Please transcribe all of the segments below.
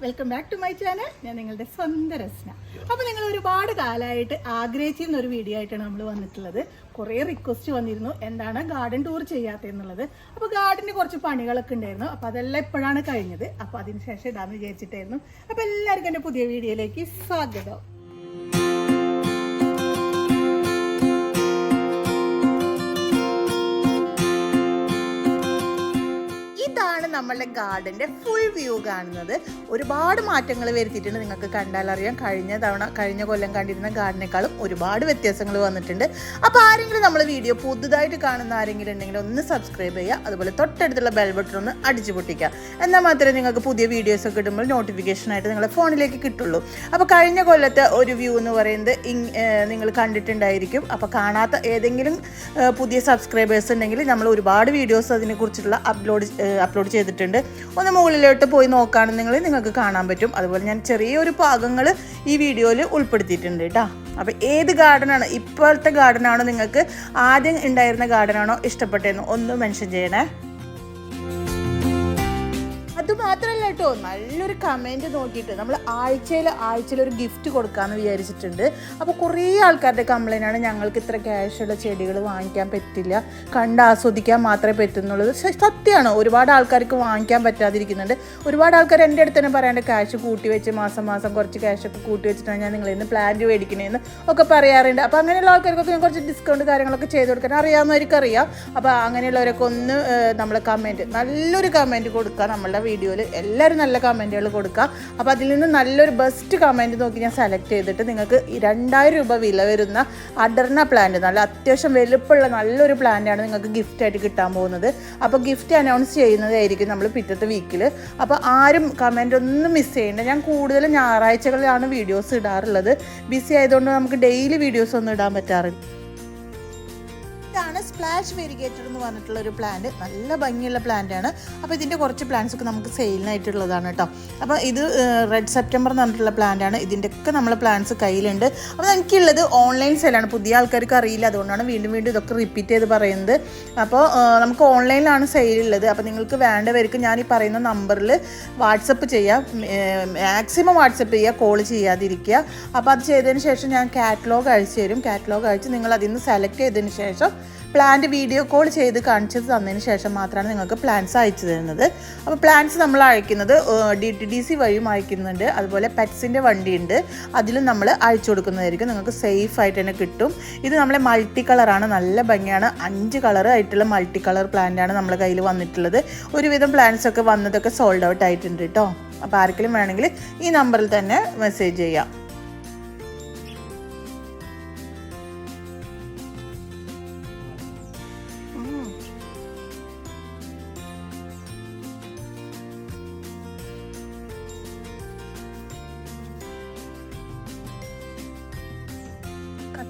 Welcome back to my channel ഞാൻ നിങ്ങളുടെ സ്വന്തം രസന. അപ്പോൾ നിങ്ങൾ ഒരുപാട് കാലമായിട്ട് ആഗ്രഹിച്ചിരുന്ന ഒരു വീഡിയോ ആയിട്ടാണ് നമ്മൾ വന്നിട്ടുള്ളത്. കുറേ റിക്വസ്റ്റ് വന്നിരുന്നു. എന്താണ് ഗാർഡൻ ടൂർ ചെയ്യാത്തതെന്നുള്ളത് അപ്പോൾ ഗാർഡന് കുറച്ച് പണികളൊക്കെ ഉണ്ടായിരുന്നു. അപ്പോൾ അതെല്ലാം ഇപ്പോഴാണ് കഴിഞ്ഞത്. അപ്പോൾ അതിന് ശേഷം ഇടാന്ന് വിചാരിച്ചിട്ടായിരുന്നു. അപ്പോൾ എല്ലാവർക്കും എന്റെ പുതിയ വീഡിയോയിലേക്ക് സ്വാഗതം. നമ്മളുടെ ഗാർഡന്റെ ഫുൾ വ്യൂ കാണുന്നത് ഒരുപാട് മാറ്റങ്ങൾ വരുത്തിയിട്ടുണ്ട്. നിങ്ങൾക്ക് കണ്ടാലറിയാം കഴിഞ്ഞ തവണ കഴിഞ്ഞ കൊല്ലം കണ്ടിരുന്ന ഗാർഡനേക്കാളും ഒരുപാട് വ്യത്യാസങ്ങൾ വന്നിട്ടുണ്ട്. അപ്പോൾ ആരെങ്കിലും നമ്മൾ വീഡിയോ പുതുതായിട്ട് കാണുന്ന ആരെങ്കിലും ഉണ്ടെങ്കിൽ ഒന്ന് സബ്സ്ക്രൈബ് ചെയ്യുക അതുപോലെ തൊട്ടടുത്തുള്ള ബെൽ ബട്ടൺ ഒന്ന് അടിച്ചു പൊട്ടിക്കുക. എന്നാൽ മാത്രമേ നിങ്ങൾക്ക് പുതിയ വീഡിയോസ് ഒക്കെ ഇടുമ്പോൾ നോട്ടിഫിക്കേഷൻ ആയിട്ട് നിങ്ങളുടെ ഫോണിലേക്ക് കിട്ടുള്ളൂ. അപ്പോൾ കഴിഞ്ഞ കൊല്ലത്തെ ഒരു വ്യൂ എന്ന് പറയുന്നത് നിങ്ങൾ കണ്ടിട്ടുണ്ടായിരിക്കും. അപ്പോൾ കാണാത്ത ഏതെങ്കിലും പുതിയ സബ്സ്ക്രൈബേഴ്സ് ഉണ്ടെങ്കിൽ നമ്മൾ ഒരുപാട് വീഡിയോസ് അതിനെക്കുറിച്ചുള്ള അപ്ലോഡ് അപ്ലോഡ് ചെയ്തിട്ടുണ്ട്. ഒന്ന് മുകളിലോട്ട് പോയി നോക്കുകയാണെന്നുണ്ടെങ്കിൽ നിങ്ങൾക്ക് കാണാൻ പറ്റും. അതുപോലെ ഞാൻ ചെറിയൊരു ഭാഗങ്ങൾ ഈ വീഡിയോയിൽ ഉൾപ്പെടുത്തിയിട്ടുണ്ട് കേട്ടോ. അപ്പോൾ ഏത് ഗാർഡനാണ് ഇപ്പോഴത്തെ ഗാർഡനാണോ നിങ്ങൾക്ക് ആദ്യം ഉണ്ടായിരുന്ന ഗാർഡനാണോ ഇഷ്ടപ്പെട്ടതെന്ന് ഒന്ന് മെൻഷൻ ചെയ്യണേ. അത് മാത്രമല്ല കേട്ടോ. നല്ലൊരു കമന്റ് നോക്കിയിട്ട് നമ്മൾ ആഴ്ചയിൽ ആഴ്ചയിൽ ഒരു ഗിഫ്റ്റ് കൊടുക്കാമെന്ന് വിചാരിച്ചിട്ടുണ്ട്. അപ്പോൾ കുറേ ആൾക്കാരുടെ കംപ്ലൈന്റ് ആണ് ഞങ്ങൾക്ക് ഇത്ര ക്യാഷുള്ള ചെടികൾ വാങ്ങിക്കാൻ പറ്റില്ല. കണ്ട് ആസ്വദിക്കാൻ മാത്രമേ പറ്റുന്നുള്ളൂ. സത്യമാണ് ഒരുപാട് ആൾക്കാർക്ക് വാങ്ങിക്കാൻ പറ്റാതിരിക്കുന്നുണ്ട്. ഒരുപാട് ആൾക്കാർ എന്റെ അടുത്ത് തന്നെ പറയാണ്ട് ക്യാഷ് കൂട്ടി വെച്ച് മാസം മാസം കുറച്ച് ക്യാഷൊക്കെ കൂട്ടി വെച്ചിട്ടാണ് ഞാൻ നിങ്ങളിൽ നിന്ന് പ്ലാന്റ് മേടിക്കണേന്ന് ഒക്കെ പറയാറുണ്ട്. അപ്പോൾ അങ്ങനെയുള്ള ആൾക്കാർക്കൊക്കെ ഞാൻ കുറച്ച് ഡിസ്കൗണ്ട് കാര്യങ്ങളൊക്കെ ചെയ്ത് കൊടുക്കാൻ അറിയാവുന്നവർക്ക് അറിയാം അപ്പോൾ അങ്ങനെയുള്ളവരൊക്കെ ഒന്ന് നമ്മൾ കമന്റ് നല്ലൊരു കമന്റ് കൊടുക്കുക നമ്മളുടെ വീഡിയോയിൽ എല്ലാവരും നല്ല കമന്റുകൾ കൊടുക്കുക. അപ്പോൾ അതിൽ നിന്ന് നല്ലൊരു ബെസ്റ്റ് കമന്റ് നോക്കി ഞാൻ സെലക്ട് ചെയ്തിട്ട് നിങ്ങൾക്ക് രണ്ടായിരം രൂപ വില വരുന്ന അഡർണ പ്ലാന്റ് നല്ല അത്യാവശ്യം വലുപ്പമുള്ള നല്ലൊരു പ്ലാന്റാണ് നിങ്ങൾക്ക് ഗിഫ്റ്റ് ആയിട്ട് കിട്ടാൻ പോകുന്നത്. അപ്പോൾ ഗിഫ്റ്റ് അനൗൺസ് ചെയ്യുന്നതായിരിക്കും നമ്മൾ പിറ്റത്തെ വീക്കിൽ അപ്പോൾ ആരും കമന്റ് ഒന്നും മിസ് ചെയ്യേണ്ട. ഞാൻ കൂടുതലും ഞായറാഴ്ചകളിലാണ് വീഡിയോസ് ഇടാറുള്ളത്. ബിസി ആയതുകൊണ്ട് നമുക്ക് ഡെയിലി വീഡിയോസ് ഒന്നും ഇടാൻ പറ്റാറില്ല. സ്പ്ലാഷ് വെരിഗേറ്റഡ് എന്ന് പറഞ്ഞിട്ടുള്ള ഒരു പ്ലാന്റ് നല്ല ഭംഗിയുള്ള പ്ലാന്റ് ആണ്. അപ്പോൾ ഇതിന്റെ കുറച്ച് പ്ലാന്റ്സ് ഒക്കെ നമുക്ക് സെയിലിനായിട്ടുള്ളതാണ് കേട്ടോ അപ്പോൾ ഇത് റെഡ് സെപ്റ്റംബർ എന്ന് പറഞ്ഞിട്ടുള്ള പ്ലാന്റ് ആണ്. ഇതിന്റെയൊക്കെ നമ്മളെ പ്ലാന്റ്സ് കയ്യിലുണ്ട്. അപ്പോൾ എനിക്കുള്ളത് ഓൺലൈൻ സെയിലാണ് പുതിയ ആൾക്കാർക്ക് അറിയില്ല. അതുകൊണ്ടാണ് വീണ്ടും വീണ്ടും ഇതൊക്കെ റിപ്പീറ്റ് ചെയ്ത് പറയുന്നത്. അപ്പോൾ നമുക്ക് ഓൺലൈനിലാണ് സെയിലുള്ളത് അപ്പോൾ നിങ്ങൾക്ക് വേണ്ടവർക്ക് ഞാൻ ഈ പറയുന്ന നമ്പറിൽ വാട്സപ്പ് ചെയ്യാം. മാക്സിമം വാട്സപ്പ് ചെയ്യുക കോൾ ചെയ്യാതിരിക്കുക. അപ്പോൾ അത് ചെയ്തതിന് ശേഷം ഞാൻ കാറ്റലോഗ് അയച്ചു തരും. കാറ്റലോഗ് അയച്ച് നിങ്ങൾ അതിൽ നിന്ന് സെലക്ട് ചെയ്തതിന് ശേഷം പ്ലാന്റ് വീഡിയോ കോൾ ചെയ്ത് കാണിച്ചത് തന്നതിന് ശേഷം മാത്രമാണ് നിങ്ങൾക്ക് പ്ലാൻസ് അയച്ചു തരുന്നത്. അപ്പോൾ പ്ലാൻസ് നമ്മൾ അയക്കുന്നത് ഡി ടി ഡി സി വഴിയും അയക്കുന്നുണ്ട്. അതുപോലെ പെറ്റ്സിന്റെ വണ്ടിയുണ്ട്. അതിലും നമ്മൾ അയച്ചു കൊടുക്കുന്നതായിരിക്കും. നിങ്ങൾക്ക് സേഫ് ആയിട്ട് തന്നെ കിട്ടും. ഇത് നമ്മളെ മൾട്ടി കളറാണ് നല്ല ഭംഗിയാണ്. അഞ്ച് കളർ ആയിട്ടുള്ള മൾട്ടി കളർ പ്ലാന്റാണ് നമ്മുടെ കയ്യിൽ വന്നിട്ടുള്ളത്. ഒരുവിധം പ്ലാന്റ്സ് ഒക്കെ വന്നതൊക്കെ സോൾഡ് ഔട്ട് ആയിട്ടുണ്ട് കേട്ടോ അപ്പോൾ ആർക്കെങ്കിലും വേണമെങ്കിൽ ഈ നമ്പറിൽ തന്നെ മെസ്സേജ് ചെയ്യാം.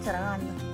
tragando.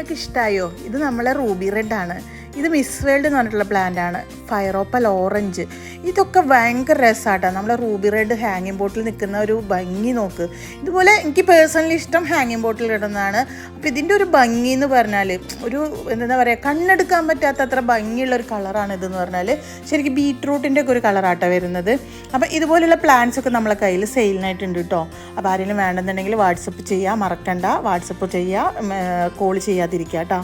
നിങ്ങൾക്ക് ഇഷ്ടമായോ ഇത് നമ്മളെ റൂബി റെഡ് ആണ് ഇത് മിസ് വേൾഡ് എന്ന് പറഞ്ഞിട്ടുള്ള പ്ലാന്റ് ആണ്. ഫയറോപ്പൽ ഓറഞ്ച് ഇതൊക്കെ ഭയങ്കര രസമാട്ടോ നമ്മളെ റൂബി റെഡ് ഹാങ്ങിങ് ബോട്ടിൽ നിൽക്കുന്ന ഒരു ഭംഗി നോക്ക്. ഇതുപോലെ എനിക്ക് പേഴ്സണലി ഇഷ്ടം ഹാങ്ങിങ് ബോട്ടിൽ ഇടുന്നതാണ്. അപ്പോൾ ഇതിന്റെ ഒരു ഭംഗി എന്ന് പറഞ്ഞാൽ ഒരു എന്താ പറയുക കണ്ണെടുക്കാൻ പറ്റാത്ത അത്ര ഭംഗിയുള്ള ഒരു കളറാണ് ഇതെന്ന് പറഞ്ഞാൽ ശരിക്കും ബീട്രൂട്ടിന്റെ ഒക്കെ ഒരു കളറാട്ടോ വരുന്നത്. അപ്പോൾ ഇതുപോലെയുള്ള പ്ലാന്റ്സ് ഒക്കെ നമ്മളെ കയ്യിൽ സെയിലിനായിട്ടുണ്ട് കേട്ടോ അപ്പോൾ ആരെങ്കിലും വേണമെന്നുണ്ടെങ്കിൽ വാട്സപ്പ് ചെയ്യുക മറക്കണ്ട. വാട്സപ്പ് ചെയ്യുക കോൾ ചെയ്യാതിരിക്കുക കേട്ടോ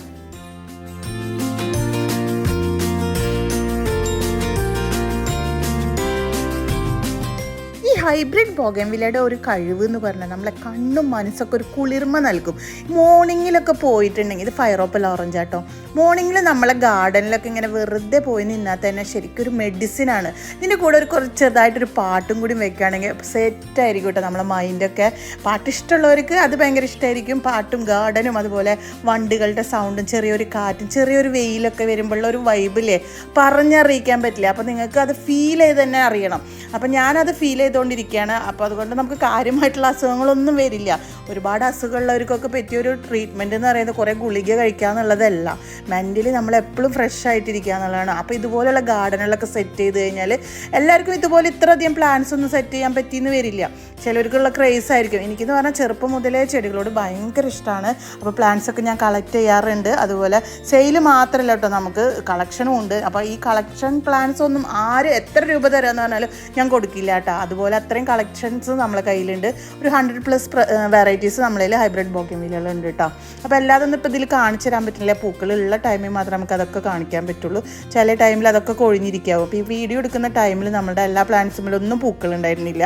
ഹൈബ്രിഡ് ബോഗൻവില്ലയുടെ ഒരു കഴിവ് എന്ന് പറഞ്ഞാൽ നമ്മളെ കണ്ണും മനസ്സൊക്കെ ഒരു കുളിർമ നൽകും. മോർണിംഗിലൊക്കെ പോയിട്ടുണ്ടെങ്കിൽ ഇത് ഫയറോപ്പൽ ഓറഞ്ച് ആട്ടോ. മോർണിംഗിൽ നമ്മളെ ഗാർഡനിലൊക്കെ ഇങ്ങനെ വെറുതെ പോയി നിന്നാൽ തന്നെ ശരിക്കും ഒരു മെഡിസിൻ ആണ്. ഇതിന്റെ കൂടെ ഒരു കുറച്ച് ചെറുതായിട്ടൊരു പാട്ടും കൂടി വെക്കുകയാണെങ്കിൽ സെറ്റായിരിക്കും കേട്ടോ നമ്മളെ മൈൻഡൊക്കെ പാട്ട് ഇഷ്ടമുള്ളവർക്ക് അത് ഭയങ്കര ഇഷ്ടമായിരിക്കും. പാട്ടും ഗാർഡനും അതുപോലെ വണ്ടികളുടെ സൗണ്ടും ചെറിയൊരു കാറ്റും ചെറിയൊരു വെയിലൊക്കെ വരുമ്പോഴുള്ള ഒരു വൈബില്ലേ പറഞ്ഞറിയിക്കാൻ പറ്റില്ല. അപ്പോൾ നിങ്ങൾക്ക് അത് ഫീൽ ചെയ്ത് തന്നെ അറിയണം. അപ്പം ഞാനത് ഫീൽ ചെയ്തുകൊണ്ട് വന്നുകൊണ്ടിരിക്കുകയാണ് അപ്പോൾ അതുകൊണ്ട് നമുക്ക് കാര്യമായിട്ടുള്ള അസുഖങ്ങളൊന്നും വരില്ല. ഒരുപാട് അസുഖമുള്ളവർക്കൊക്കെ പറ്റിയൊരു ട്രീറ്റ്മെന്റ് എന്ന് പറയുന്നത് കുറേ ഗുളിക കഴിക്കുക എന്നുള്ളതല്ല. മെന്റലി നമ്മൾ എപ്പോഴും ഫ്രഷ് ആയിട്ടിരിക്കുക എന്നുള്ളതാണ്. അപ്പോൾ ഇതുപോലെയുള്ള ഗാർഡനുകളൊക്കെ സെറ്റ് ചെയ്ത് കഴിഞ്ഞാൽ എല്ലാവർക്കും ഇതുപോലെ ഇത്രയധികം പ്ലാന്റ്സ് ഒന്നും സെറ്റ് ചെയ്യാൻ പറ്റിയെന്ന് വരില്ല. ചിലവർക്കുള്ള ക്രേസ് ആയിരിക്കും. എനിക്കെന്ന് പറഞ്ഞാൽ ചെറുപ്പം മുതലേ ചെടികളോട് ഭയങ്കര ഇഷ്ടമാണ് അപ്പോൾ പ്ലാന്റ്സ് ഒക്കെ ഞാൻ കളക്ട് ചെയ്യാറുണ്ട്. അതുപോലെ സെയിൽ മാത്രമല്ല കേട്ടോ നമുക്ക്. കളക്ഷനും ഉണ്ട്. അപ്പോൾ ഈ കളക്ഷൻ പ്ലാന്റ്സ് ഒന്നും ആര് എത്ര രൂപ തരാമെന്ന് പറഞ്ഞാലും ഞാൻ കൊടുക്കില്ല കേട്ടോ. അതുപോലെ അത്രയും കളക്ഷൻസ് നമ്മളെ കയ്യിലുണ്ട്. ഒരു ഹൺഡ്രഡ് പ്ലസ് വെറൈറ്റീസ് നമ്മളതിൽ ഹൈബ്രിഡ് ബോക്കിമിലുണ്ട് കേട്ടോ അപ്പോൾ എല്ലാതൊന്നും ഇപ്പോൾ ഇതിൽ കാണിച്ചു തരാൻ പറ്റില്ല. പൂക്കളുള്ള ടൈമിൽ മാത്രമേ നമുക്ക് അതൊക്കെ കാണിക്കാൻ പറ്റുള്ളൂ. ചില ടൈമിൽ അതൊക്കെ കൊഴിഞ്ഞിരിക്കാവും. അപ്പോൾ ഈ വീഡിയോ എടുക്കുന്ന ടൈമിൽ നമ്മുടെ എല്ലാ പ്ലാന്റ്സിലും ഒന്നും പൂക്കളുണ്ടായിരുന്നില്ല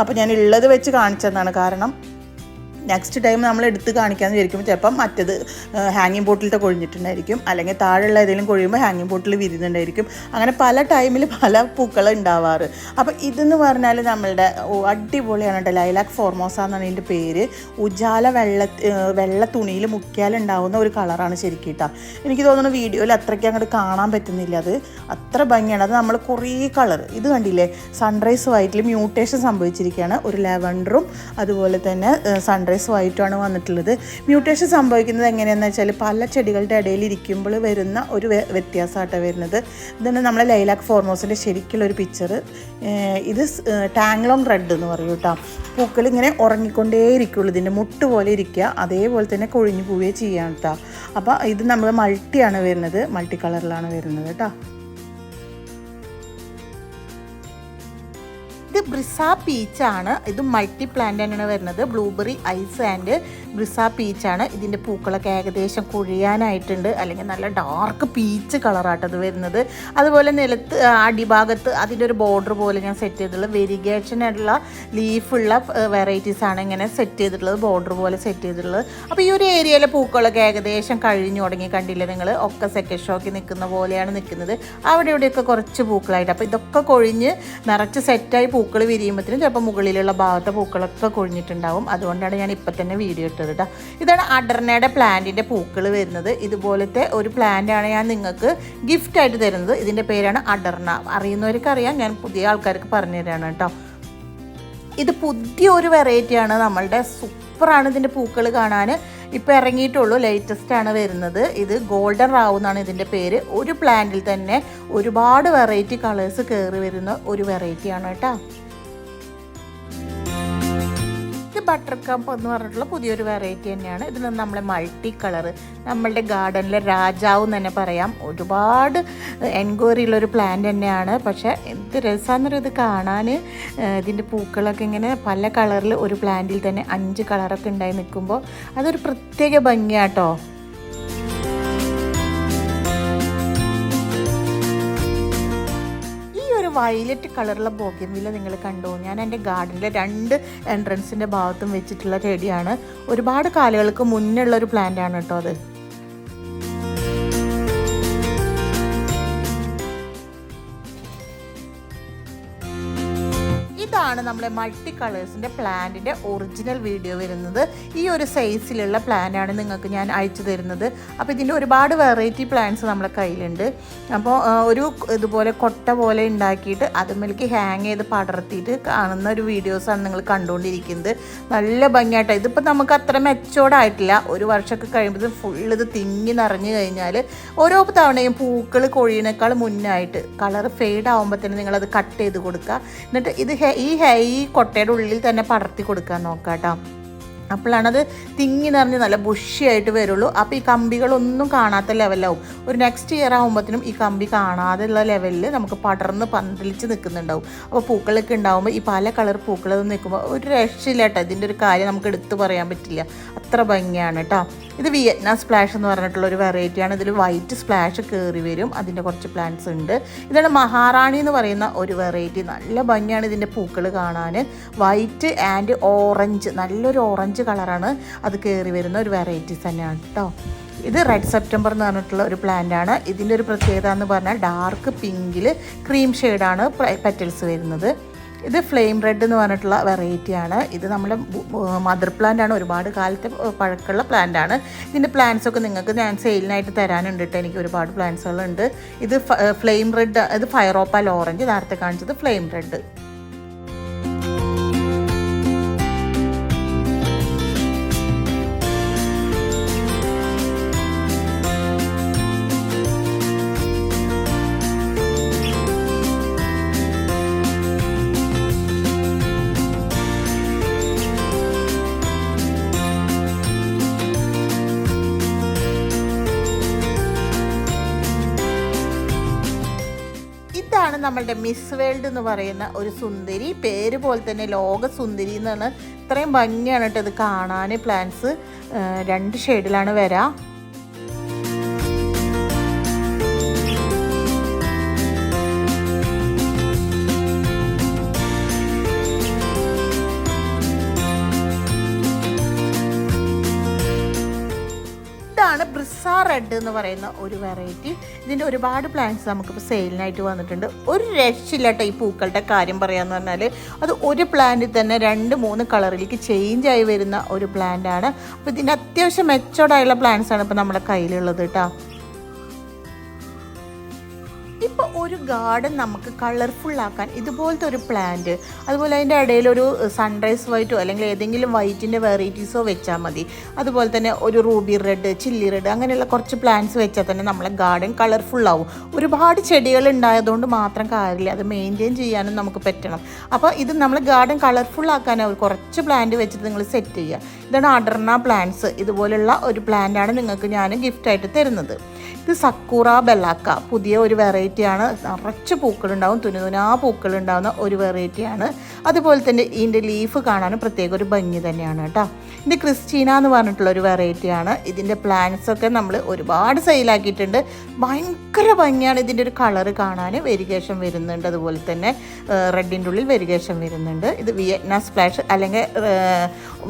അപ്പോൾ ഞാൻ ഉള്ളത് വെച്ച് കാണിച്ചതാണ്. കാരണം നെക്സ്റ്റ് ടൈം നമ്മൾ എടുത്ത് കാണിക്കാമെന്ന് വിചാരിക്കുമ്പോൾ ചിലപ്പം മറ്റത് ഹാങ്ങിങ് ബോട്ടിലത്തെ കൊഴിഞ്ഞിട്ടുണ്ടായിരിക്കും. അല്ലെങ്കിൽ താഴെയുള്ള ഏതെങ്കിലും കൊഴിയുമ്പോൾ ഹാങ്ങിങ് ബോട്ടിൽ വിരിയുന്നുണ്ടായിരിക്കും അങ്ങനെ പല ടൈമിൽ പല പൂക്കൾ ഉണ്ടാവാറ്. അപ്പോൾ ഇതെന്ന് പറഞ്ഞാൽ നമ്മളുടെ അടിപൊളിയാണ് കേട്ടോ ലൈലാക്ക് ഫോർമോസ എന്നാണ് ഇതിന്റെ പേര്. ഉജാല വെള്ള വെള്ള തുണിയിൽ മുക്കിയാലുണ്ടാവുന്ന ഒരു കളറാണ് ശരിക്കും കേട്ടോ എനിക്ക് തോന്നുന്നു വീഡിയോയിൽ അത്രയ്ക്ക് അങ്ങോട്ട് കാണാൻ പറ്റുന്നില്ല അത്. അത്ര ഭംഗിയാണ്. അത് നമ്മൾ കുറേ കളർ ഇത് കണ്ടില്ലേ? സൺറൈസ് വൈറ്റിൽ മ്യൂട്ടേഷൻ സംഭവിച്ചിരിക്കുകയാണ് ഒരു ലെവൻഡറും അതുപോലെ തന്നെ സൺറൈസ് വൈറ്റുമാണ് വന്നിട്ടുള്ളത്. മ്യൂട്ടേഷൻ സംഭവിക്കുന്നത് എങ്ങനെയാണെന്ന് വെച്ചാൽ പല ചെടികളുടെ ഇടയിൽ ഇരിക്കുമ്പോൾ വരുന്ന ഒരു വ്യ- വ്യത്യാസമായിട്ടാണ് വരുന്നത്. ഇതാണ് നമ്മളെ ലൈലാക്ക് ഫോർമോസിന്റെ ശരിക്കുള്ള ഒരു പിക്ചർ ഇത് ടാങ്ലോങ് റെഡ് എന്ന് പറയും കേട്ടോ. പൂക്കൾ ഇങ്ങനെ ഉറങ്ങിക്കൊണ്ടേയിരിക്കുള്ളൂ. ഇതിന്റെ മുട്ട് പോലെ ഇരിക്കുക. അതേപോലെ തന്നെ കൊഴിഞ്ഞു പോവുകയും ചെയ്യാം കേട്ടോ. അപ്പോൾ ഇത് നമ്മൾ മൾട്ടിയാണ് വരുന്നത്. മൾട്ടി കളറിലാണ് വരുന്നത് കേട്ടോ. ഇത് ബ്രിസ പീച്ചാണ്. ഇത് മൾട്ടി പ്ലാന്റ് തന്നെയാണ് വരുന്നത്. ബ്ലൂബെറി ഐസ് ആൻഡ് ബ്രിസ പീച്ചാണ്. ഇതിന്റെ പൂക്കളൊക്കെ ഏകദേശം കുഴിയാനായിട്ടുണ്ട്. അല്ലെങ്കിൽ നല്ല ഡാർക്ക് പീച്ച് കളറാട്ടത് വരുന്നത്. അതുപോലെ നിലത്ത് അടിഭാഗത്ത് അതിന്റെ ഒരു ബോർഡർ പോലെ ഞാൻ സെറ്റ് ചെയ്തിട്ടുള്ളത് വെരിഗേഷൻ ആയിട്ടുള്ള ലീഫുള്ള വെറൈറ്റീസ് ആണ് ഇങ്ങനെ സെറ്റ് ചെയ്തിട്ടുള്ളത് ബോർഡർ പോലെ സെറ്റ് ചെയ്തിട്ടുള്ളത്. അപ്പോൾ ഈ ഒരു ഏരിയയിലെ പൂക്കളൊക്കെ ഏകദേശം കഴിഞ്ഞു തുടങ്ങി കണ്ടില്ലേ നിങ്ങൾ ഒക്കെ സെക്കൻഡ് ഷോക്ക് നിൽക്കുന്ന പോലെയാണ് നിൽക്കുന്നത്. അവിടെ ഇവിടെയൊക്കെ കുറച്ച് പൂക്കളായിട്ട്. അപ്പോൾ ഇതൊക്കെ കൊഴിഞ്ഞ് നിറച്ച് സെറ്റായി പൂക്കൾ വിരിയുമ്പോഴത്തേനും ചിലപ്പോൾ മുകളിലുള്ള ഭാഗത്തെ പൂക്കളൊക്കെ കൊഴിഞ്ഞിട്ടുണ്ടാവും. അതുകൊണ്ടാണ് ഞാൻ ഇപ്പം തന്നെ വീഡിയോ കേട്ടോ ഇതാണ് അഡർണയുടെ പ്ലാന്റിന്റെ പൂക്കൾ വരുന്നത്. ഇതുപോലത്തെ ഒരു പ്ലാന്റാണ് ഞാൻ നിങ്ങൾക്ക് ഗിഫ്റ്റ് ഗിഫ്റ്റായിട്ട് തരുന്നത്. ഇതിന്റെ പേരാണ് അഡർണ അറിയുന്നവർക്ക് അറിയാം ഞാൻ പുതിയ ആൾക്കാർക്ക് പറഞ്ഞു തരാണ് കേട്ടോ ഇത് പുതിയ ഒരു വെറൈറ്റിയാണ് നമ്മളുടെ സൂപ്പറാണ് ഇതിന്റെ പൂക്കൾ കാണാൻ ഇപ്പോൾ ഇറങ്ങിയിട്ടുള്ളൂ ലേറ്റസ്റ്റ് ആണ് വരുന്നത്. ഇത് ഗോൾഡൻ റാവ് എന്നാണ് ഇതിന്റെ പേര്. ഒരു പ്ലാന്റിൽ തന്നെ ഒരുപാട് വെറൈറ്റി കളേഴ്സ് കയറി വരുന്ന ഒരു വെറൈറ്റിയാണ് കേട്ടോ ബട്ടർ കപ്പ് എന്ന് പറഞ്ഞിട്ടുള്ള പുതിയൊരു വെറൈറ്റി തന്നെയാണ്. ഇത് നമ്മളെ മൾട്ടി കളർ നമ്മളുടെ ഗാർഡനിലെ രാജാവ് എന്ന് തന്നെ പറയാം. ഒരുപാട് എൻക്വയറി ഉള്ളൊരു പ്ലാന്റ് തന്നെയാണ്. പക്ഷേ ഇത് രസമാണെന്നൊരു ഇത് കാണാൻ ഇതിന്റെ പൂക്കളൊക്കെ ഇങ്ങനെ പല കളറിൽ ഒരു പ്ലാന്റിൽ തന്നെ അഞ്ച് കളറൊക്കെ ഉണ്ടായി നിൽക്കുമ്പോൾ അതൊരു പ്രത്യേക ഭംഗിയാട്ടോ. വയലറ്റ് കളറുള്ള ബോഗ്യമില്ല നിങ്ങൾ കണ്ടു? ഞാൻ എന്റെ ഗാർഡനിലെ രണ്ട് എൻട്രൻസിന്റെ ഭാഗത്തും വെച്ചിട്ടുള്ള ചെടിയാണ്. ഒരുപാട് കാലുകൾക്ക് മുന്നേ ഉള്ള ഒരു പ്ലാന്റ് ആണ് കേട്ടോ അത്. ഇതാണ് നമ്മളെ മൾട്ടി കളേഴ്സിന്റെ പ്ലാന്റിന്റെ ഒറിജിനൽ വീഡിയോ വരുന്നത്. ഈ ഒരു സൈസിലുള്ള പ്ലാന്റാണ് നിങ്ങൾക്ക് ഞാൻ അയച്ചു തരുന്നത്. അപ്പോൾ ഇതിന്റെ ഒരുപാട് വെറൈറ്റി പ്ലാന്റ്സ് നമ്മുടെ കയ്യിലുണ്ട്. അപ്പോൾ ഒരു ഇതുപോലെ കൊട്ട പോലെ ഉണ്ടാക്കിയിട്ട് അതുമിലേക്ക് ഹാങ് ചെയ്ത് പടർത്തിയിട്ട് കാണുന്ന ഒരു വീഡിയോസാണ് നിങ്ങൾ കണ്ടുകൊണ്ടിരിക്കുന്നത്. നല്ല ഭംഗിയായിട്ട്. ഇതിപ്പോൾ നമുക്ക് അത്ര മെച്ചോടായിട്ടില്ല ഒരു വർഷമൊക്കെ കഴിയുമ്പോൾ ഫുൾ ഇത് തിങ്ങി നിറഞ്ഞു കഴിഞ്ഞാൽ ഓരോ തവണയും പൂക്കൾ കൊഴിയണേക്കാൾ മുന്നായിട്ട് കളർ ഫെയ്ഡ് ആകുമ്പോൾ തന്നെ നിങ്ങളത് കട്ട് ചെയ്ത് കൊടുക്കുക. എന്നിട്ട് ഇത് ഈ ഹെ കൊട്ടയുടെ ഉള്ളിൽ തന്നെ പടർത്തി കൊടുക്കാൻ നോക്കാം അപ്പോഴാണത് തിങ്ങി നിറഞ്ഞ് നല്ല ബുഷിയായിട്ട് വരുള്ളൂ. അപ്പോൾ ഈ കമ്പികളൊന്നും കാണാത്ത ലെവലാവും ഒരു നെക്സ്റ്റ് ഇയർ ആകുമ്പോഴത്തേനും ഈ കമ്പി കാണാതെയുള്ള ലെവലിൽ നമുക്ക് പടർന്ന് പന്തലിച്ച് നിൽക്കുന്നുണ്ടാവും. അപ്പോൾ പൂക്കളൊക്കെ ഉണ്ടാകുമ്പോൾ ഈ പല കളർ പൂക്കൾ നിൽക്കുമ്പോൾ ഒരു രക്ഷയില്ല കേട്ടോ ഇതിന്റെ ഒരു കാര്യം നമുക്ക് എടുത്തു പറയാൻ പറ്റില്ല. അത്ര ഭംഗിയാണ് കേട്ടോ ഇത് വിയറ്റ്നാം സ്പ്ലാഷ് എന്ന് പറഞ്ഞിട്ടുള്ള ഒരു വെറൈറ്റിയാണ് ഇതിൽ വൈറ്റ് സ്പ്ലാഷ് കയറി വരും. അതിന്റെ കുറച്ച് പ്ലാന്റ്സ് ഉണ്ട്. ഇതാണ് മഹാറാണി എന്ന് പറയുന്ന ഒരു വെറൈറ്റി നല്ല ഭംഗിയാണ് ഇതിന്റെ പൂക്കൾ കാണാൻ. വൈറ്റ് ആൻഡ് ഓറഞ്ച് നല്ലൊരു ഓറഞ്ച് കളറാണ് അത് കയറി വരുന്ന ഒരു വെറൈറ്റീസ് തന്നെയാണ് കേട്ടോ ഇത് റെഡ് സെപ്റ്റംബർ എന്ന് പറഞ്ഞിട്ടുള്ള ഒരു പ്ലാന്റ് ആണ്. ഇതിന്റെ ഒരു പ്രത്യേകത എന്ന് പറഞ്ഞാൽ ഡാർക്ക് പിങ്കിൽ ക്രീം ഷെയ്ഡാണ് പെറ്റൽസ് വരുന്നത്. ഇത് ഫ്ലെയിം റെഡ് എന്ന് പറഞ്ഞിട്ടുള്ള വെറൈറ്റി ആണ്. ഇത് നമ്മുടെ മദർ പ്ലാന്റ് ആണ്. ഒരുപാട് കാലത്തെ പഴക്കമുള്ള പ്ലാന്റ് ആണ്. ഇതിന്റെ പ്ലാന്റ്സ് ഒക്കെ നിങ്ങൾക്ക് ഞാൻ സെയിലിനായിട്ട് തരാനുണ്ട് കേട്ടോ എനിക്ക് ഒരുപാട് പ്ലാന്റ്സുകളുണ്ട് ഇത് ഫ്ലെയിം റെഡ് ഇത് ഫയറോപ്പാൽ ഓറഞ്ച് നേരത്തെ കാണിച്ചത് ഫ്ലെയിം റെഡ് നമ്മളുടെ മിസ് വേൾഡ് എന്ന് പറയുന്ന ഒരു സുന്ദരി പേര് പോലെ തന്നെ ലോക സുന്ദരി എന്നാണ്. ഇത്രയും ഭംഗിയാണ് കേട്ടോ ഇത് കാണാൻ പ്ലാൻസ് രണ്ട് ഷെയ്ഡിലാണ് വരാ. റെഡ് എന്ന് പറയുന്ന ഒരു വെറൈറ്റി ഇതിന്റെ ഒരുപാട് പ്ലാന്റ്സ് നമുക്കിപ്പോൾ സെയിലിനായിട്ട് വന്നിട്ടുണ്ട്. ഒരു രക്ഷയില്ല കേട്ടോ ഈ പൂക്കളുടെ കാര്യം പറയാന്ന് പറഞ്ഞാൽ അത് ഒരു പ്ലാന്റിൽ തന്നെ രണ്ട് മൂന്ന് കളറിലേക്ക് ചേഞ്ച് ആയി വരുന്ന ഒരു പ്ലാന്റ് ആണ്. അപ്പോൾ ഇതിന്റെ അത്യാവശ്യം മെച്ചോർഡായുള്ള പ്ലാന്റ്സ് ആണ് ഇപ്പോൾ നമ്മുടെ കയ്യിലുള്ളത് കേട്ടോ ഗാർഡൻ നമുക്ക് കളർഫുൾ ആക്കാൻ ഇതുപോലത്തെ ഒരു പ്ലാന്റ് അതുപോലെ അതിന്റെ ഇടയിൽ ഒരു സൺറൈസ് വൈറ്റോ അല്ലെങ്കിൽ ഏതെങ്കിലും വൈറ്റിന്റെ വെറൈറ്റീസോ വെച്ചാൽ മതി. അതുപോലെ തന്നെ ഒരു റൂബി റെഡ് ചില്ലി റെഡ് അങ്ങനെയുള്ള കുറച്ച് പ്ലാന്റ്സ് വെച്ചാൽ തന്നെ നമ്മളെ ഗാർഡൻ കളർഫുൾ ആവും. ഒരുപാട് ചെടികൾ ഉണ്ടായതുകൊണ്ട് മാത്രം കാര്യമില്ല അത് മെയിന്റെയിൻ ചെയ്യാനും നമുക്ക് പറ്റണം. അപ്പോൾ ഇത് നമ്മൾ ഗാർഡൻ കളർഫുൾ ആക്കാനാവും കുറച്ച് പ്ലാന്റ് വെച്ചിട്ട് നിങ്ങൾ സെറ്റ് ചെയ്യുക. ഇതാണ് അടർണ പ്ലാന്റ്സ് ഇതുപോലുള്ള ഒരു പ്ലാന്റാണ് നിങ്ങൾക്ക് ഞാൻ ഗിഫ്റ്റായിട്ട് തരുന്നത്. ഇത് സക്കൂറ ബെല്ലാക്ക പുതിയ ഒരു വെറൈറ്റിയാണ് നിറച്ച് പൂക്കളുണ്ടാവും തുനുതുനാ പൂക്കളുണ്ടാവുന്ന ഒരു വെറൈറ്റിയാണ് അതുപോലെ തന്നെ ഇതിന്റെ ലീഫ് കാണാനും പ്രത്യേക ഒരു ഭംഗി തന്നെയാണ് കേട്ടോ. ഇത് ക്രിസ്റ്റീന എന്ന് പറഞ്ഞിട്ടുള്ള ഒരു വെറൈറ്റിയാണ് ഇതിന്റെ പ്ലാന്റ്സ് ഒക്കെ നമ്മൾ ഒരുപാട് സെയിലാക്കിയിട്ടുണ്ട് ഭയങ്കര ഭംഗിയാണ് ഇതിന്റെ ഒരു കളർ കാണാൻ വെരിഗേഷൻ വരുന്നുണ്ട്. അതുപോലെ തന്നെ റെഡിന്റെ ഉള്ളിൽ വെരിഗേഷൻ വരുന്നുണ്ട്. ഇത് വിയറ്റ്നാം സ്പ്ലാഷ് അല്ലെങ്കിൽ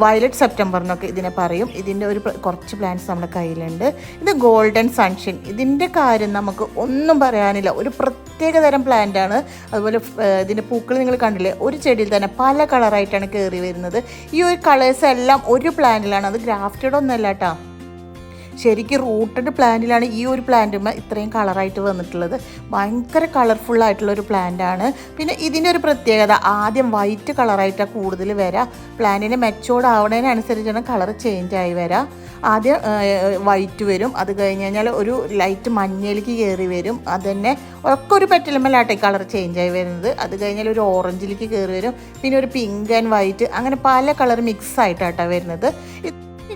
വയലറ്റ് സെപ്റ്റംബർ എന്നൊക്കെ ഇതിനെ പറയും. ഇതിന്റെ ഒരു കുറച്ച് പ്ലാന്റ്സ് നമ്മുടെ കയ്യിലുണ്ട്. ഇത് ഗോൾഡൻ സൺഷിൻ ഇതിന്റെ കാര്യം നമുക്ക് ഒന്നും പറയാനില്ല. ഒരു പ്രത്യേക തരം പ്ലാന്റ് ആണ്. അതുപോലെ ഇതിന്റെ പൂക്കൾ നിങ്ങൾ കണ്ടില്ലേ? ഒരു ചെടിയിൽ തന്നെ പല കളറായിട്ടാണ് കയറി വരുന്നത്. ഈ ഒരു കളേഴ്സ് എല്ലാം ഒരു പ്ലാന്റിലാണ് അത് ഗ്രാഫ്റ്റഡ് ഒന്നല്ല കേട്ടോ ശരിക്കും റൂട്ടഡ് പ്ലാന്റിലാണ് ഈ ഒരു പ്ലാന്റുമ്മ ഇത്രയും കളറായിട്ട് വന്നിട്ടുള്ളത്. ഭയങ്കര കളർഫുൾ ആയിട്ടുള്ള ഒരു പ്ലാന്റ് ആണ്. പിന്നെ ഇതിന്റെ ഒരു പ്രത്യേകത ആദ്യം വൈറ്റ് കളറായിട്ടാണ് കൂടുതൽ വരാം. പ്ലാന്റിന് മെച്ചോർഡ് ആവുന്നതിനനുസരിച്ചാണ് കളർ ചേഞ്ച് ആയി വരാം. ആദ്യം വൈറ്റ് വരും. അത് കഴിഞ്ഞ് കഴിഞ്ഞാൽ ഒരു ലൈറ്റ് മഞ്ഞയിലേക്ക് കയറി വരും. അത് തന്നെ ഒക്കെ ഒരു പെറ്റലുമ്മലാട്ടെ കളർ ചേഞ്ച് ആയി വരുന്നത്. അത് കഴിഞ്ഞാൽ ഒരു ഓറഞ്ചിലേക്ക് കയറി വരും. പിന്നെ ഒരു പിങ്ക് ആൻഡ് വൈറ്റ് അങ്ങനെ പല കളർ മിക്സ് ആയിട്ടാട്ടോ വരുന്നത്.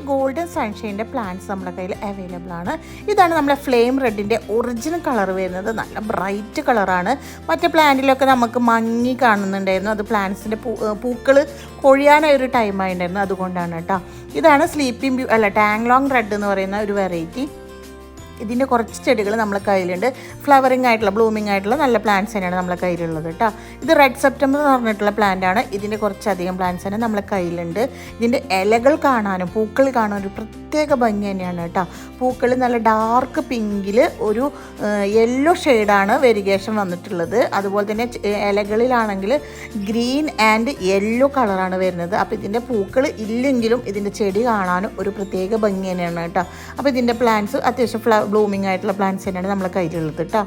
ഗോൾഡൻ സൺഷൈന്റെ പ്ലാന്റ്സ് നമ്മുടെ കയ്യിൽ അവൈലബിൾ ആണ്. ഇതാണ് നമ്മുടെ ഫ്ലെയിം റെഡിന്റെ ഒറിജിനൽ കളർ വരുന്നത്. നല്ല ബ്രൈറ്റ് കളറാണ്. മറ്റേ പ്ലാന്റിലൊക്കെ നമുക്ക് മങ്ങി കാണുന്നുണ്ടായിരുന്നു. അത് പ്ലാന്റ്സിന്റെ പൂ പൂക്കൾ കൊഴിയാനായ ഒരു ടൈം ആയിട്ടുണ്ടായിരുന്നു. അതുകൊണ്ടാണ് കേട്ടോ. ഇതാണ് സ്ലീപ്പിംഗ് അല്ല ടാങ് ടാങ്ലോങ് റെഡ് എന്ന് പറയുന്ന ഒരു വെറൈറ്റി ഇതിന്റെ കുറച്ച് ചെടികൾ നമ്മളെ കയ്യിലുണ്ട്. ഫ്ലവറിങ് ആയിട്ടുള്ള ബ്ലൂമിങ് ആയിട്ടുള്ള നല്ല പ്ലാന്റ്സ് തന്നെയാണ് നമ്മളെ കയ്യിലുള്ളത് കേട്ടോ ഇത് റെഡ് സെപ്റ്റംബർ എന്ന് പറഞ്ഞിട്ടുള്ള പ്ലാന്റ് ആണ്. ഇതിന്റെ കുറച്ചധികം പ്ലാന്റ്സ് തന്നെ നമ്മളെ കയ്യിലുണ്ട്. ഇതിന്റെ ഇലകൾ കാണാനും പൂക്കൾ കാണാനും ഒരു പ്രത്യേക ഭംഗി തന്നെയാണ് കേട്ടോ പൂക്കൾ നല്ല ഡാർക്ക് പിങ്കിൽ ഒരു യെല്ലോ ഷെയ്ഡാണ് വെരിഗേഷൻ വന്നിട്ടുള്ളത്. അതുപോലെ തന്നെ ഇലകളിലാണെങ്കിൽ ഗ്രീൻ ആൻഡ് യെല്ലോ കളറാണ് വരുന്നത്. അപ്പോൾ ഇതിന്റെ പൂക്കൾ ഇല്ലെങ്കിലും ഇതിന്റെ ചെടി കാണാനും ഒരു പ്രത്യേക ഭംഗി തന്നെയാണ് കേട്ടോ അപ്പോൾ ഇതിന്റെ പ്ലാന്റ്സ് അത്യാവശ്യം ഫ്ല ബ്ലൂമിങ് ആയിട്ടുള്ള പ്ലാന്റ്സ് തന്നെയാണ് നമ്മളെ കയ്യിലുള്ളത് കേട്ടോ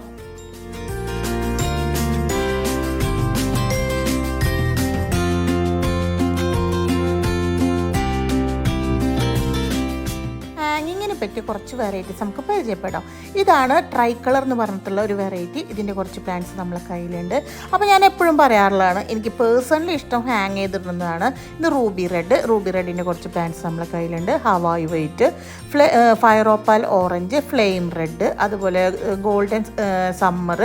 കുറച്ച് വെറൈറ്റീസ് നമുക്ക് പരിചയപ്പെടാം. ഇതാണ് ട്രൈ കളർ എന്ന് പറഞ്ഞിട്ടുള്ള ഒരു വെറൈറ്റി ഇതിന്റെ കുറച്ച് പ്ലാന്റ്സ് നമ്മളെ കയ്യിലുണ്ട്. അപ്പോൾ ഞാൻ എപ്പോഴും പറയാറുള്ളതാണ് എനിക്ക് പേഴ്സണലി ഇഷ്ടം ഹാങ് ചെയ്തിടുന്നതാണ്. ഇത് റൂബി റെഡ് റൂബി റെഡിന്റെ കുറച്ച് പ്ലാന്റ്സ് നമ്മളെ കയ്യിലുണ്ട്. Hawaii white ഫ്ലേ fire opal orange flame red അതുപോലെ ഗോൾഡൻ സമ്മർ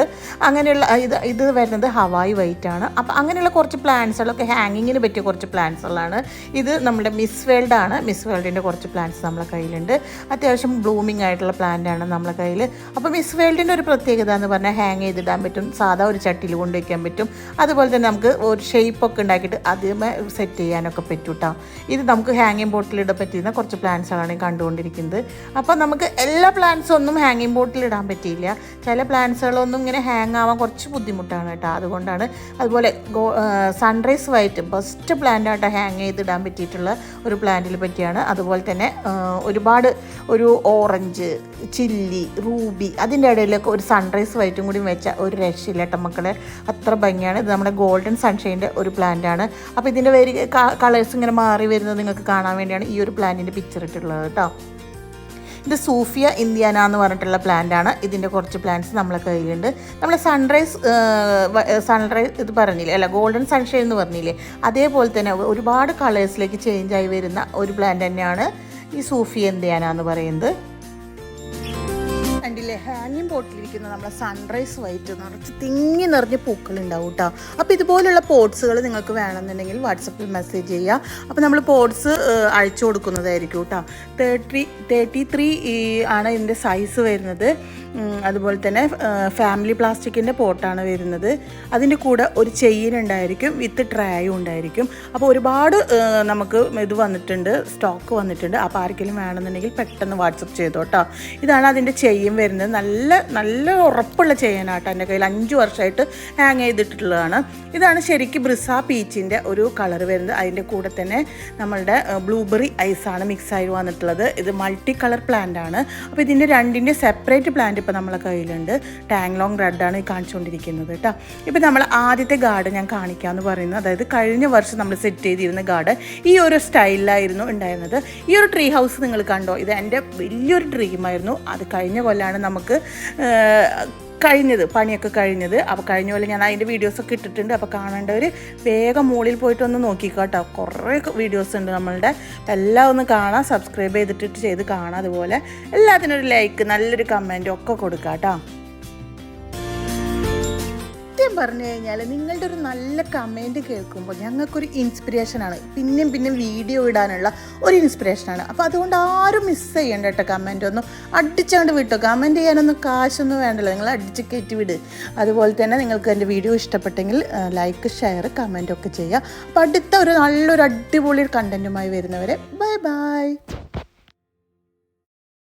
അങ്ങനെയുള്ള ഇത് ഇത് വരുന്നത് ഹവായ് വൈറ്റ് ആണ്. അപ്പോൾ അങ്ങനെയുള്ള കുറച്ച് പ്ലാന്റ്സുകളൊക്കെ ഹാങ്ങിങ്ങിന് പറ്റിയ കുറച്ച് പ്ലാന്റ്സുകളാണ് ഇത് നമ്മുടെ മിസ് വേൾഡ് ആണ്. മിസ് വേൾഡിന്റെ കുറച്ച് പ്ലാന്റ്സ് നമ്മളെ കയ്യിലുണ്ട്. അത്യാവശ്യം ബ്ലൂമിങ് ആയിട്ടുള്ള പ്ലാന്റ് ആണ് നമ്മളെ കയ്യിൽ. അപ്പോൾ മിസ് വേൾഡിന്റെ ഒരു പ്രത്യേകത എന്ന് പറഞ്ഞാൽ ഹാങ് ചെയ്തിടാൻ പറ്റും. സാധാ ഒരു ചട്ടിയിൽ കൊണ്ട് വയ്ക്കാൻ പറ്റും. അതുപോലെ തന്നെ നമുക്ക് ഒരു ഷേപ്പൊക്കെ ഉണ്ടാക്കിയിട്ട് അതിമേ സെറ്റ് ചെയ്യാനൊക്കെ പറ്റും കേട്ടോ ഇത് നമുക്ക് ഹാങ്ങിങ് ബോട്ടിലിടാൻ പറ്റുന്ന കുറച്ച് പ്ലാന്റ്സാണ് കണ്ടുകൊണ്ടിരിക്കുന്നത്. അപ്പോൾ നമുക്ക് എല്ലാ പ്ലാന്റ്സും ഒന്നും ഹാങ്ങിങ് ബോട്ടിലിടാൻ പറ്റിയില്ല. ചില പ്ലാന്റ്സുകളൊന്നും ഇങ്ങനെ ഹാങ് ആവാൻ കുറച്ച് ബുദ്ധിമുട്ടാണ് കേട്ടോ അതുകൊണ്ടാണ് അതുപോലെ സൺറൈസ് വൈറ്റ് ബെസ്റ്റ് പ്ലാന്റായിട്ട് ഹാങ് ചെയ്തിടാൻ പറ്റിയിട്ടുള്ള ഒരു പ്ലാന്റിൽ പറ്റിയാണ്. അതുപോലെ തന്നെ ഒരുപാട് ഒരു ഓറഞ്ച് ചില്ലി റൂബി അതിന്റെ ഇടയിലൊക്കെ ഒരു സൺറൈസ് വൈറ്റും കൂടി വെച്ച ഒരു രക്ഷയില്ല കേട്ടോ മക്കളെ. അത്ര ഭംഗിയാണ്. ഇത് നമ്മുടെ ഗോൾഡൻ സൺഷൈന്റെ ഒരു പ്ലാന്റ് ആണ്. അപ്പോൾ ഇതിന്റെ വേരി കളേഴ്സ് ഇങ്ങനെ മാറി വരുന്നത് നിങ്ങൾക്ക് കാണാൻ വേണ്ടിയാണ് ഈ ഒരു പ്ലാന്റിന്റെ പിക്ചർ ഇട്ടിട്ടുള്ളത് കേട്ടോ ഇത് സൂഫിയ ഇന്ത്യാന എന്ന് പറഞ്ഞിട്ടുള്ള പ്ലാന്റ് ആണ്. ഇതിന്റെ കുറച്ച് പ്ലാന്റ്സ് നമ്മളെ കയ്യിലുണ്ട്. നമ്മൾ സൺറൈസ് സൺറൈസ് ഇത് പറഞ്ഞില്ലേ? അല്ല ഗോൾഡൻ സൺഷൈൻ എന്ന് പറഞ്ഞില്ലേ? അതേപോലെ തന്നെ ഒരുപാട് കളേഴ്സിലേക്ക് ചേഞ്ച് ആയി വരുന്ന ഒരു പ്ലാന്റ് തന്നെയാണ്. ഈ സൂഫി ഇന്ത്യാന എന്ന് പറയുന്നത്? കണ്ടില്ലേ? ഹാങ്ങിങ് പോട്ടിലിരിക്കുന്ന നമ്മളെ സൺറൈസ് വൈറ്റ് നിറച്ച് തിങ്ങി നിറഞ്ഞ പൂക്കൾ ഉണ്ടാവും കേട്ടോ അപ്പോൾ ഇതുപോലുള്ള പോട്ട്സുകൾ നിങ്ങൾക്ക് വേണമെന്നുണ്ടെങ്കിൽ വാട്സപ്പിൽ മെസ്സേജ് ചെയ്യുക അപ്പോൾ നമ്മൾ പോട്ട്സ് അയച്ചു കൊടുക്കുന്നതായിരിക്കും കേട്ടോ തേർട്ടി തേർട്ടി ത്രീ ആണ് ഇതിന്റെ സൈസ് വരുന്നത്. അതുപോലെ തന്നെ ഫാമിലി പ്ലാസ്റ്റിക്കിന്റെ പോട്ടാണ് വരുന്നത്. അതിന്റെ കൂടെ ഒരു ചെയിൻ ഉണ്ടായിരിക്കും വിത്ത് ട്രായും ഉണ്ടായിരിക്കും. അപ്പോൾ ഒരുപാട് നമുക്ക് ഇത് വന്നിട്ടുണ്ട് സ്റ്റോക്ക് വന്നിട്ടുണ്ട്. അപ്പോൾ ആർക്കെങ്കിലും വേണമെന്നുണ്ടെങ്കിൽ പെട്ടെന്ന് വാട്സപ്പ് ചെയ്തോട്ടോ ഇതാണ് അതിന്റെ ചെയിൻ വരുന്നത് നല്ല നല്ല ഉറപ്പുള്ള ചെയിനാട്ടോ എന്റെ കയ്യിൽ. അഞ്ച് വർഷമായിട്ട് ഹാങ് ചെയ്തിട്ടുള്ളതാണ്. ഇതാണ് ശരിക്കും ബ്രിസ പീച്ചിന്റെ ഒരു കളർ വരുന്നത്. അതിന്റെ കൂടെ തന്നെ നമ്മളുടെ ബ്ലൂബെറി ഐസാണ് മിക്സ് ആയി വന്നിട്ടുള്ളത്. ഇത് മൾട്ടി കളർ പ്ലാന്റ് ആണ്. അപ്പോൾ ഇതിന്റെ രണ്ടിന്റെ സെപ്പറേറ്റ് പ്ലാന്റ് ഇപ്പോൾ നമ്മളെ കയ്യിലുണ്ട്. ടാങ് ലോങ് റെഡാണ് ഈ കാണിച്ചുകൊണ്ടിരിക്കുന്നത് കേട്ടോ. ഇപ്പോൾ നമ്മൾ ആദ്യത്തെ ഗാർഡ് ഞാൻ കാണിക്കാമെന്ന് പറയുന്നത് അതായത് കഴിഞ്ഞ വർഷം നമ്മൾ സെറ്റ് ചെയ്തിരുന്ന ഗാർഡ് ഈ ഒരു സ്റ്റൈലിലായിരുന്നു ഉണ്ടായിരുന്നത്. ഈ ഒരു ട്രീ ഹൗസ് നിങ്ങൾ കണ്ടോ? ഇത് എന്റെ വലിയൊരു ഡ്രീമായിരുന്നു അത് കഴിഞ്ഞ കൊല്ലാണ് നമുക്ക് കഴിഞ്ഞത് പണിയൊക്കെ കഴിഞ്ഞത്. അപ്പോൾ കഴിഞ്ഞ പോലെ ഞാൻ അതിന്റെ വീഡിയോസൊക്കെ ഇട്ടിട്ടുണ്ട്. അപ്പോൾ കാണേണ്ടവർ വേഗം മുകളിൽ പോയിട്ട് ഒന്ന് നോക്കിക്കോട്ടോ. കുറേ വീഡിയോസ് ഉണ്ട് നമ്മളുടെ. എല്ലാം ഒന്ന് കാണാം. സബ്സ്ക്രൈബ് ചെയ്തിട്ട് ചെയ്ത് കാണാം. അതുപോലെ എല്ലാത്തിനും ഒരു ലൈക്ക് നല്ലൊരു കമന്റും ഒക്കെ കൊടുക്കാം കേട്ടോ സത്യം പറഞ്ഞു കഴിഞ്ഞാൽ നിങ്ങളുടെ ഒരു നല്ല കമന്റ് കേൾക്കുമ്പോൾ ഞങ്ങൾക്കൊരു ഇൻസ്പിറേഷനാണ് പിന്നെയും പിന്നെയും വീഡിയോ ഇടാനുള്ള ഒരു ഇൻസ്പിറേഷനാണ് അപ്പോൾ അതുകൊണ്ട് ആരും മിസ് ചെയ്യണ്ട കേട്ടോ കമന്റ് ഒന്നും. അടിച്ചാണ്ട് വിട്ടോ. കമന്റ് ചെയ്യാനൊന്നും കാശൊന്നും വേണ്ടല്ലോ. നിങ്ങൾ അടിച്ച് കയറ്റി വിട്. അതുപോലെ തന്നെ നിങ്ങൾക്ക് എന്റെ വീഡിയോ ഇഷ്ടപ്പെട്ടെങ്കിൽ ലൈക്ക് ഷെയർ കമന്റ് ഒക്കെ ചെയ്യുക. അപ്പോൾ അടുത്ത ഒരു നല്ലൊരു അടിപൊളി കണ്ടന്റുമായി വരുന്നവരെ ബൈ ബൈ